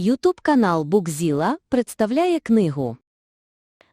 Ютуб канал Букзіла представляє книгу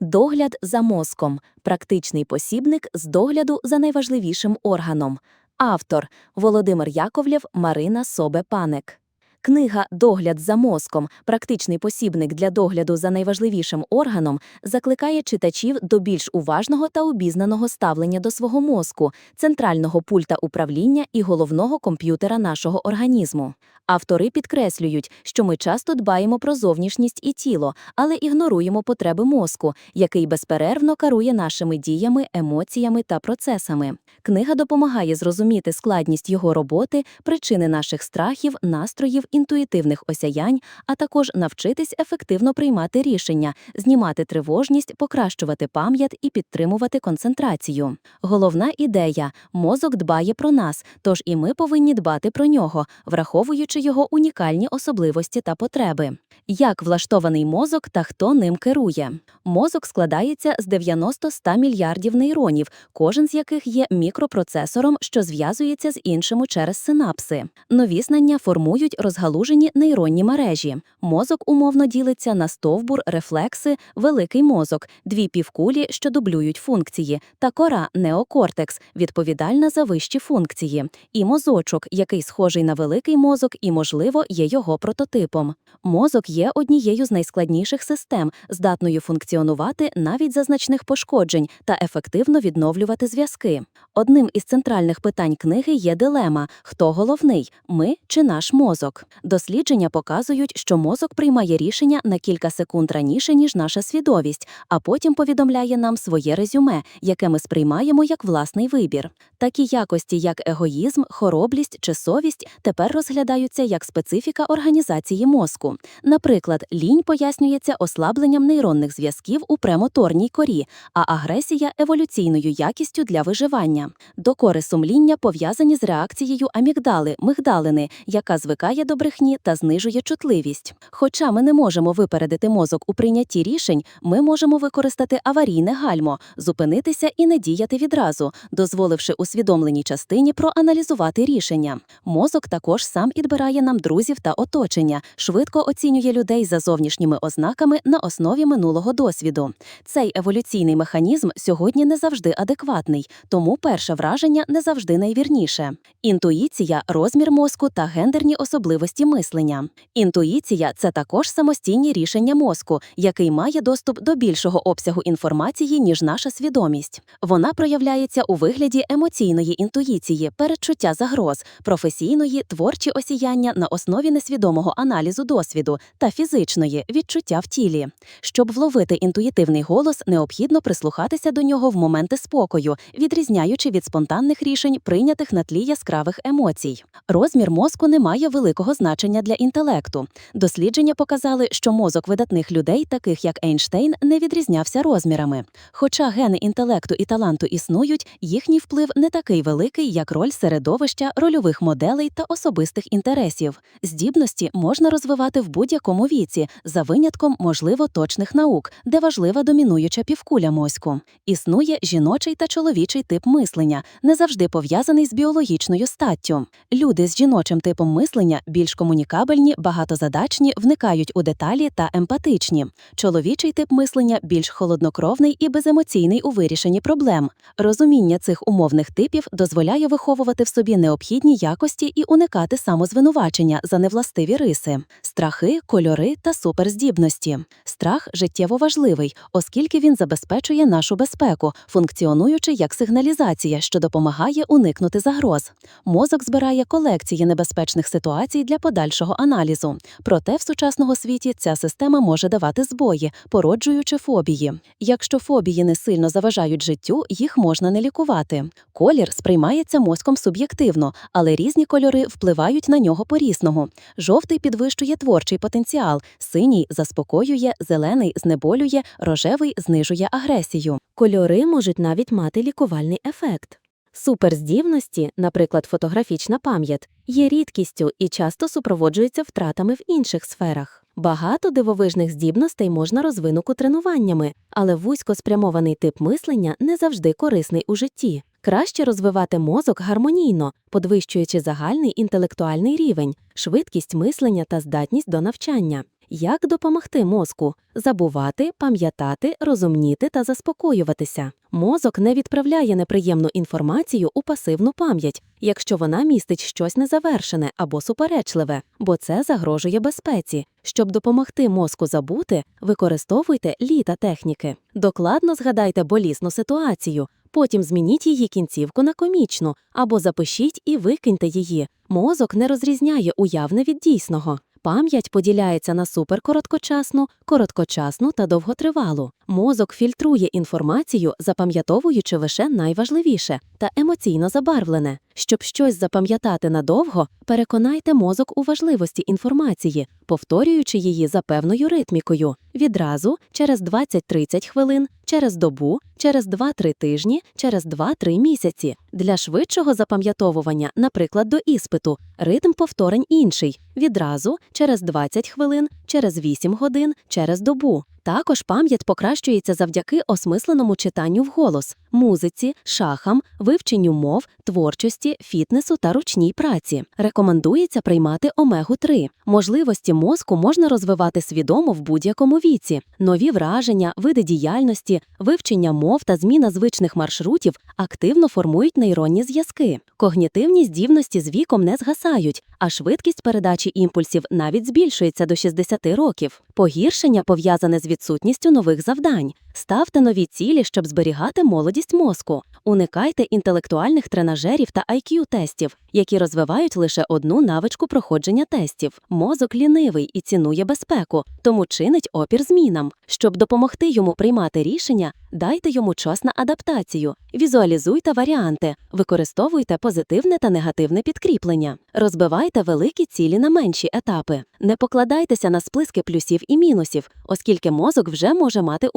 Догляд за мозком. Практичний посібник з догляду за найважливішим органом. Автор Володимир Яковлєв, Марина Собе-Панек. Книга Догляд за мозком. Практичний посібник для догляду за найважливішим органом закликає читачів до більш уважного та обізнаного ставлення до свого мозку, центрального пульта управління і головного комп'ютера нашого організму. Автори підкреслюють, що ми часто дбаємо про зовнішність і тіло, але ігноруємо потреби мозку, який безперервно керує нашими діями, емоціями та процесами. Книга допомагає зрозуміти складність його роботи, причини наших страхів, настроїв, інтуїтивних осяянь, а також навчитись ефективно приймати рішення, знімати тривожність, покращувати пам'ять і підтримувати концентрацію. Головна ідея мозок дбає про нас, тож і ми повинні дбати про нього, враховуючи його унікальні особливості та потреби. Як влаштований мозок та хто ним керує? Мозок складається з 90-100 мільярдів нейронів, кожен з яких є мікропроцесором, що зв'язується з іншими через синапси. Нові знання формують розгалужені нейронні мережі. Мозок умовно ділиться на стовбур, рефлекси, великий мозок, дві півкулі, що дублюють функції, та кора неокортекс, відповідальна за вищі функції, і мозочок, який схожий на великий мозок і, можливо, є його прототипом. Мозок є однією з найскладніших систем, здатною функціонувати навіть за значних пошкоджень та ефективно відновлювати зв'язки. Одним із центральних питань книги є дилема: хто головний ми чи наш мозок. Дослідження показують, що мозок приймає рішення на кілька секунд раніше, ніж наша свідомість, а потім повідомляє нам своє резюме, яке ми сприймаємо як власний вибір. Такі якості, як егоїзм, хороблість чи совість, тепер розглядаються як специфіка організації мозку. Наприклад, лінь пояснюється ослабленням нейронних зв'язків у премоторній корі, а агресія еволюційною якістю для виживання. Докори сумління пов'язані з реакцією амігдали, мигдалини, яка звикає до брехні та знижує чутливість. Хоча ми не можемо випередити мозок у прийнятті рішень, ми можемо використати аварійне гальмо, зупинитися і не діяти відразу, дозволивши усвідомленій частині проаналізувати рішення. Мозок також сам підбирає нам друзів та оточення, швидко оцінює людей за зовнішніми ознаками на основі минулого досвіду. Цей еволюційний механізм сьогодні не завжди адекватний, тому перше враження не завжди найвірніше. Інтуїція, розмір мозку та гендерні особливості мислення. Інтуїція це також самостійні рішення мозку, який має доступ до більшого обсягу інформації, ніж наша свідомість. Вона проявляється у вигляді емоційної інтуїції, передчуття загроз, професійної, творчі осіяння на основі несвідомого аналізу досвіду та фізичної відчуття в тілі. Щоб вловити інтуїтивний голос, необхідно прислухатися до нього в моменти спокою, відрізняючи від спонтанних рішень, прийнятих на тлі яскравих емоцій. Розмір мозку не має великого значення для інтелекту. Дослідження показали, що мозок видатних людей, таких як Ейнштейн, не відрізнявся розмірами. Хоча гени інтелекту і таланту існують, їхній вплив не такий великий, як роль середовища, рольових моделей та особистих інтересів. Здібності можна розвивати в будь-якому віці, за винятком, можливо, точних наук, де важлива домінуюча півкуля мозку. Існує жіночий та чоловічий тип мислення, не завжди пов'язаний з біологічною статтю. Люди з жіночим типом мислення більш комунікабельні, багатозадачні, вникають у деталі та емпатичні. Чоловічий тип мислення більш холоднокровний і беземоційний у вирішенні проблем. Розуміння цих умовних типів дозволяє виховувати в собі необхідні якості і уникати самозвинувачення за невластиві риси, страхи, кольори та суперздібності. Страх життєво важливий, оскільки він забезпечує нашу безпеку, функціонуючи як сигналізація, що допомагає уникнути загроз. Мозок збирає колекції небезпечних ситуацій для подальшого аналізу. Проте в сучасному світі ця система може давати збої, породжуючи фобії. Якщо фобії не сильно заважають життю, їх можна не лікувати. Колір сприймається мозком суб'єктивно, але різні кольори впливають на нього по-різному. Жовтий підвищує творчий потенціал, синій заспокоює, зелений знеболює, рожевий знижує агресію. Кольори можуть навіть мати лікувальний ефект. Суперздібності, наприклад, фотографічна пам'ять, є рідкістю і часто супроводжуються втратами в інших сферах. Багато дивовижних здібностей можна розвинути тренуваннями, але вузько спрямований тип мислення не завжди корисний у житті. Краще розвивати мозок гармонійно, подвищуючи загальний інтелектуальний рівень, швидкість мислення та здатність до навчання. Як допомогти мозку забувати, пам'ятати, розумніти та заспокоюватися? Мозок не відправляє неприємну інформацію у пасивну пам'ять, якщо вона містить щось незавершене або суперечливе, бо це загрожує безпеці. Щоб допомогти мозку забути, використовуйте літа техніки. Докладно згадайте болісну ситуацію, потім змініть її кінцівку на комічну або запишіть і викиньте її. Мозок не розрізняє уявне від дійсного. Пам'ять поділяється на суперкороткочасну, короткочасну та довготривалу. Мозок фільтрує інформацію, запам'ятовуючи лише найважливіше та емоційно забарвлене. Щоб щось запам'ятати надовго, переконайте мозок у важливості інформації, повторюючи її за певною ритмікою. Відразу через 20-30 хвилин, через добу, через 2-3 тижні, через 2-3 місяці. Для швидшого запам'ятовування, наприклад, до іспиту, ритм повторень інший. Відразу через 20 хвилин, через 8 годин, через добу. Також пам'ять покращується завдяки осмисленому читанню вголос, музиці, шахам, вивченню мов, творчості, фітнесу та ручній праці. Рекомендується приймати омегу-3. Можливості мозку можна розвивати свідомо в будь-якому віці. Нові враження, види діяльності, вивчення мов та зміна звичних маршрутів активно формують нейронні зв'язки. Когнітивні здібності з віком не згасають, а швидкість передачі імпульсів навіть збільшується до 60 років. Погіршення пов'язане з відсутністю нових завдань. Ставте нові цілі, щоб зберігати молодість мозку. Уникайте інтелектуальних тренажерів та IQ-тестів, які розвивають лише одну навичку проходження тестів. Мозок лінивий і цінує безпеку, тому чинить опір змінам. Щоб допомогти йому приймати рішення, дайте йому час на адаптацію, візуалізуйте варіанти, використовуйте позитивне та негативне підкріплення, розбивайте великі цілі на менші етапи. Не покладайтеся на сплески плюсів і мінусів, оскільки мозок вже може мати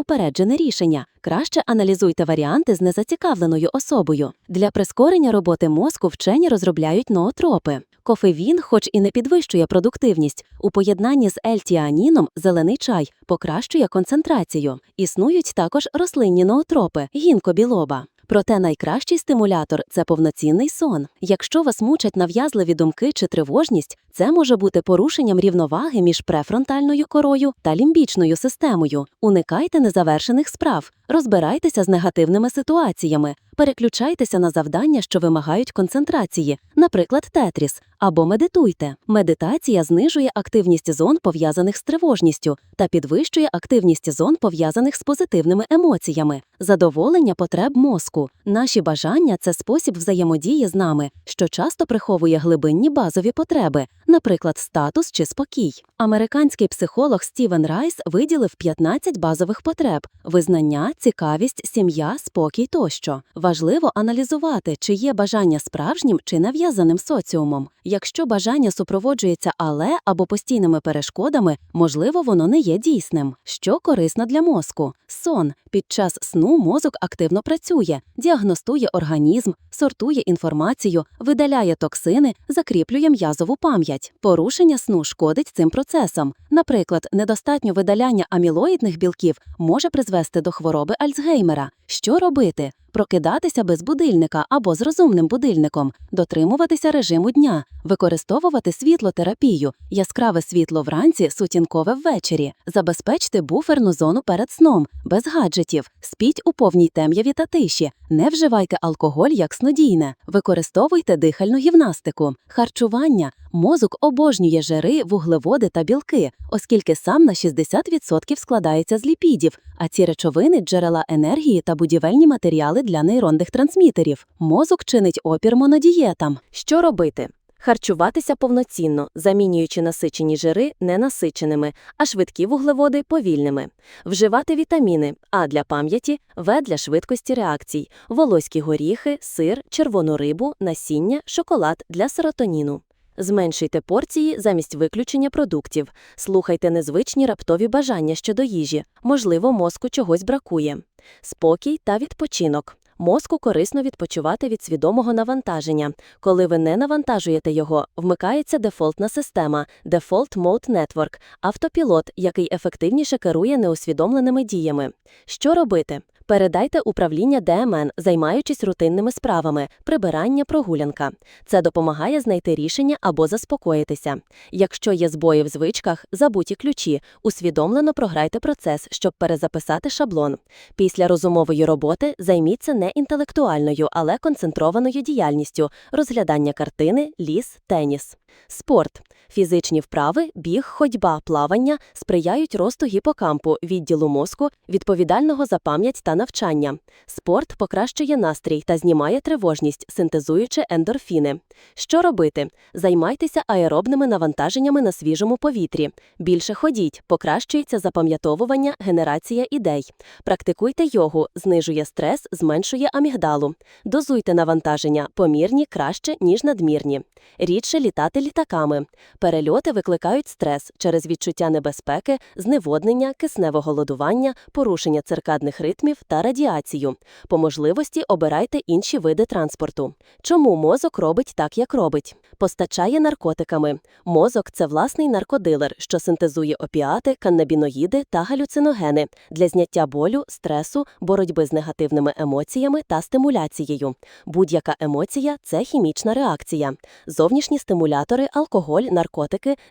упереджене рішення. Краще аналізуйте варіанти з незацікавленою особою. Для прискорення роботи мозку вчені розробляють ноотропи. Кофеїн, хоч і не підвищує продуктивність, у поєднанні з ельтіаніном зелений чай покращує концентрацію. Існують також рослинні ноотропи, гінко білоба. Проте найкращий стимулятор це повноцінний сон. Якщо вас мучать нав'язливі думки чи тривожність, це може бути порушенням рівноваги між префронтальною корою та лімбічною системою. Уникайте незавершених справ, розбирайтеся з негативними ситуаціями, переключайтеся на завдання, що вимагають концентрації, наприклад, тетріс, або медитуйте. Медитація знижує активність зон, пов'язаних з тривожністю, та підвищує активність зон, пов'язаних з позитивними емоціями, задоволення потреб мозку. Наші бажання це спосіб взаємодії з нами, що часто приховує глибинні базові потреби, наприклад, статус чи спокій. Американський психолог Стівен Райс виділив 15 базових потреб: визнання, цікавість, сім'я, спокій тощо. Важливо аналізувати, чи є бажання справжнім чи нав'язаним соціумом. Якщо бажання супроводжується але або постійними перешкодами, можливо, воно не є дійсним. Що корисно для мозку? Сон. Під час сну мозок активно працює, діагностує організм, сортує інформацію, видаляє токсини, закріплює м'язову пам'ять. Порушення сну шкодить цим процесам. Наприклад, недостатньо видаляння амілоїдних білків може призвести до хвороби Альцгеймера. Що робити? Прокидатися без будильника або з розумним будильником, дотримуватися режиму дня, використовувати світлотерапію, яскраве світло вранці, сутінкове ввечері, забезпечте буферну зону перед сном, без гаджетів, спіть у повній темряві та тиші, не вживайте алкоголь як снодійне, використовуйте дихальну гімнастику, харчування. Мозок обожнює жири, вуглеводи та білки, оскільки сам на 60% складається з ліпідів, а ці речовини джерела енергії та будівельні матеріали для нейронних трансмітерів. Мозок чинить опір монодієтам. Що робити? Харчуватися повноцінно, замінюючи насичені жири ненасиченими, а швидкі вуглеводи повільними. Вживати вітаміни А для пам'яті, В для швидкості реакцій, волоські горіхи, сир, червону рибу, насіння, шоколад для серотоніну. Зменшуйте порції замість виключення продуктів. Слухайте незвичні раптові бажання щодо їжі. Можливо, мозку чогось бракує. Спокій та відпочинок. Мозку корисно відпочивати від свідомого навантаження. Коли ви не навантажуєте його, вмикається дефолтна система Default Mode Network, автопілот, який ефективніше керує неусвідомленими діями. Що робити? Передайте управління ДМН, займаючись рутинними справами, прибирання, прогулянка. Це допомагає знайти рішення або заспокоїтися. Якщо є збої в звичках, забуті ключі, усвідомлено програйте процес, щоб перезаписати шаблон. Після розумової роботи займіться не інтелектуальною, але концентрованою діяльністю розглядання картини, ліс, теніс. Спорт. Фізичні вправи, біг, ходьба, плавання сприяють росту гіпокампу, відділу мозку, відповідального за пам'ять та навчання. Спорт покращує настрій та знімає тривожність, синтезуючи ендорфіни. Що робити? Займайтеся аеробними навантаженнями на свіжому повітрі. Більше ходіть, покращується запам'ятовування, генерація ідей. Практикуйте йогу, знижує стрес, зменшує амігдалу. Дозуйте навантаження, помірні краще, ніж надмірні. Рідше літати літаками. Перельоти викликають стрес через відчуття небезпеки, зневоднення, кисневе голодування, порушення циркадних ритмів та радіацію. По можливості обирайте інші види транспорту. Чому мозок робить так, як робить? Постачає наркотиками. Мозок це власний наркодилер, що синтезує опіати, каннабіноїди та галюциногени для зняття болю, стресу, боротьби з негативними емоціями та стимуляцією. Будь-яка емоція це хімічна реакція. Зовнішні стимулятори, алкоголь, наркотики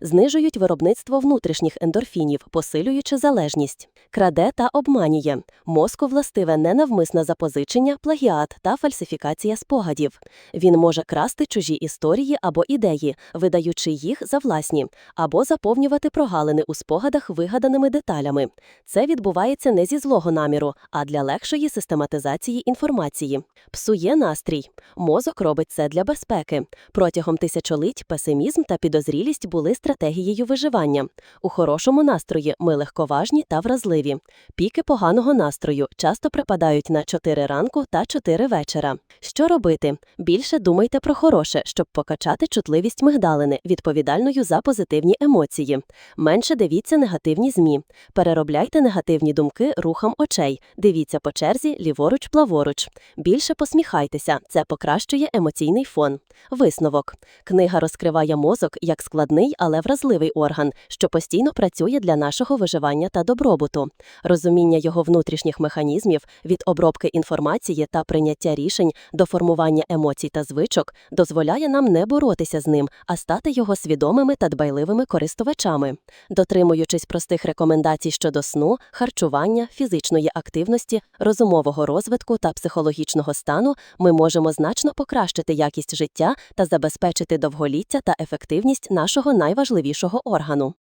знижують виробництво внутрішніх ендорфінів, посилюючи залежність. Краде та обманює. Мозку властиве ненавмисне запозичення, плагіат та фальсифікація спогадів. Він може красти чужі історії або ідеї, видаючи їх за власні, або заповнювати прогалини у спогадах вигаданими деталями. Це відбувається не зі злого наміру, а для легшої систематизації інформації. Псує настрій. Мозок робить це для безпеки. Протягом тисячоліть песимізм та підозрілість були стратегією виживання. У хорошому настрої ми легковажні та вразливі. Піки поганого настрою часто припадають на 4 ранку та 4 вечора. Що робити? Більше думайте про хороше, щоб покачати чутливість мигдалини, відповідальною за позитивні емоції. Менше дивіться негативні змі. Переробляйте негативні думки рухом очей. Дивіться по черзі ліворуч-плаворуч. Більше посміхайтеся, це покращує емоційний фон. Висновок. Книга розкриває мозок як складний, але вразливий орган, що постійно працює для нашого виживання та добробуту. Розуміння його внутрішніх механізмів від обробки інформації та прийняття рішень до формування емоцій та звичок дозволяє нам не боротися з ним, а стати його свідомими та дбайливими користувачами. Дотримуючись простих рекомендацій щодо сну, харчування, фізичної активності, розумового розвитку та психологічного стану, ми можемо значно покращити якість життя та забезпечити довголіття та ефективність нашого найважливішого органу.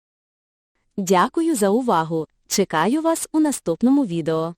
Дякую за увагу. Чекаю вас у наступному відео.